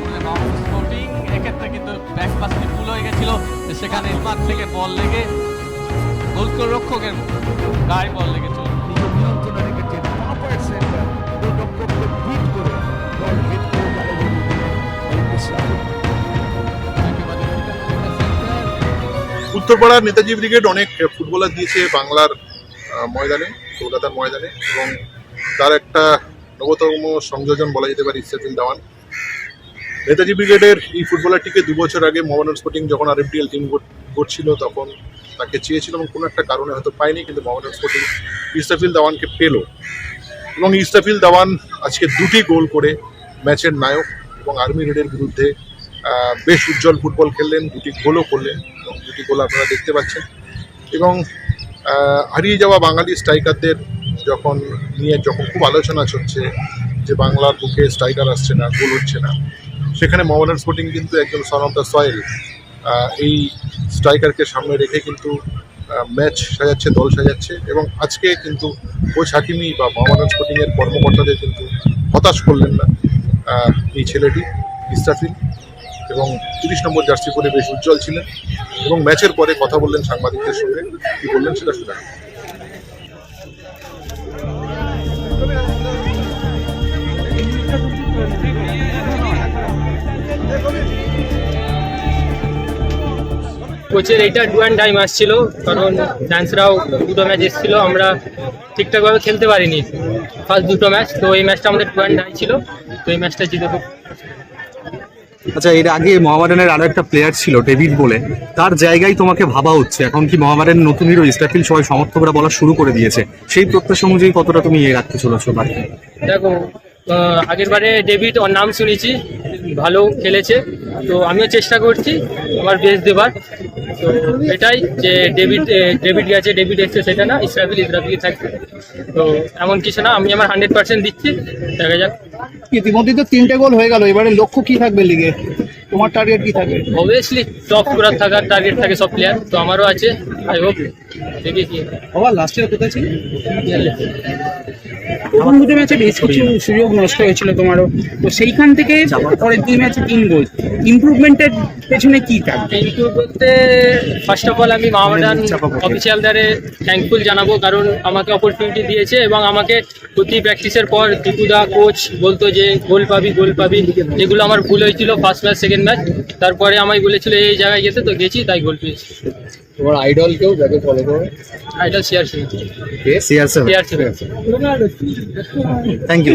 করলেন স্পোর্টিং এক্ষেত্রে কিন্তু ব্যাক পাসটি ভুল হয়ে গেছিল। সেখানে মাঠ থেকে বল লেগে গোলকিপার রক্ষকের গায়ে বল লেগেছিল নিয়ন্ত্রণে রেখেছেন পারফেক্ট সেন্টার গোলরক্ষককে বিট করে বল হিট করে গেল এই ইসরাফিল একেবারে center। উত্তরপাড়ার নেতাজি ব্রিগেড অনেক ফুটবলার দিয়েছে বাংলার ময়দানে কলকাতার ময়দানে এবং তার একটা নবতম সংযোজন বলা যেতে পারে ইসরাফিল দাওয়ান। নেতাজি ব্রিগেডের এই ফুটবলারটিকে দু বছর আগে মোহামেডান স্পোর্টিং যখন আর এফডিএল টিম করছিল তখন তাকে চেয়েছিল এবং কোনো একটা কারণে হয়তো পায়নি, কিন্তু মোহামেডান স্পোর্টিং ইস্তাফিল দাওয়ানকে পেল। এবং ইস্তাফিল দাওয়ান আজকে দুটি গোল করে ম্যাচের নায়ক এবং আর্মি রেডের বিরুদ্ধে বেশ উজ্জ্বল ফুটবল খেললেন, দুটি গোলও করলেন এবং দুটি গোল আপনারা দেখতে পাচ্ছেন। এবং হারিয়ে যাওয়া বাঙালি স্ট্রাইকারদের যখন নিয়ে যখন খুব আলোচনা চলছে যে বাংলার বুকে স্ট্রাইকার আসছে না, গোল হচ্ছে না সেখানে মোহামেডান স্পোর্টিং কিন্তু একজন সন অফ দ্য সয়েল এই স্ট্রাইকারকে সামনে রেখে কিন্তু ম্যাচ সাজাচ্ছে, দল সাজাচ্ছে এবং আজকে কিন্তু কোচ হাকিমি বা মোহামেডান স্পোর্টিংয়ের কর্মকর্তাদের কিন্তু হতাশ করলেন না এই ছেলেটি, ইস্তাফিল। এবং তিরিশ নম্বর জার্সি পরে বেশ উজ্জ্বল ছিলেন এবং ম্যাচের পরে কথা বললেন সাংবাদিকদের সঙ্গে। কি বললেন সেটা শুনে কোচের এইটা ডু অ্যান্ড টাইম আসছিল কারণ ডান্সরাও দুটো ম্যাচ এসেছিল আমরা ঠিকঠাকভাবে খেলতে পারিনি। ফার্স্ট দুটো ম্যাচ তো এই ম্যাচটা আমাদের ডু অ্যান্ড ছিল তো এই ম্যাচটা জিতে খুব আচ্ছা এর আগে মহামারানের আরও একটা প্লেয়ার ছিল ডেভিড বলে। তার জায়গায় তোমাকে ভাবা হচ্ছে এখন কি মহামারান নতুন হিরো ইস্টাফিল সবাই সমর্থকরা বলা শুরু করে দিয়েছে? সেই প্রত্যাশা অনুযায়ী কতটা তুমি এ রাখতে চলেছো দেখো আগের বারে ডেভিড ওর নাম শুনেছি ভালো খেলেছে। তো আমিও চেষ্টা করছি আমার বেস্ট দেবার। তো এটাই যে ডেবিট ডেবিট গেছে ডেবিট এসছে সেটা না, ইসরাফিল ইসরাফিল থাকবে। তো এমন কিছু না, আমি আমার হান্ড্রেড পার্সেন্ট দিচ্ছি, দেখা যাক। ইতিমধ্যে তো তিনটে গোল হয়ে গেল, এবারে লক্ষ্য কি থাকবে লিগে তোমার টার্গেট কি থাকে? অবভিয়াসলি টপ করার থাকার টার্গেট থাকে সব প্লেয়ার তো আমারও আছে আই হোপ দেখি কি। বাবা লাস্ট ইয়ার কোথায় ছিল? প্রথম দুটো ম্যাচে বেশ কিছু সুযোগ নষ্ট হয়েছিল তোমারও। তো সেইখান থেকে পরের দুই ম্যাচে তিন গোল ইমপ্রুভমেন্টের পেছনে কি কিন্তু বলতে ফার্স্ট অফ অল আমি মাহমাদান অফিসিয়ালদারে থ্যাঙ্কফুল জানাব কারণ আমাকে অপরচুনিটি দিয়েছে এবং আমাকে প্রতি প্র্যাকটিসের পর টিপুদা কোচ বলতো যে গোল পাবি গোল পাবি। যেগুলো আমার ভুল হয়েছিল ফার্স্ট ম্যাচ সেকেন্ড ম্যাচ। তারপরে আমায় বলেছিল এই জায়গায় যেতে তো গেছি তাই গোল পেয়েছি। তোমার আইডল কেউ যাকে ফলো করো? Idol C R Singh C R Singh thank you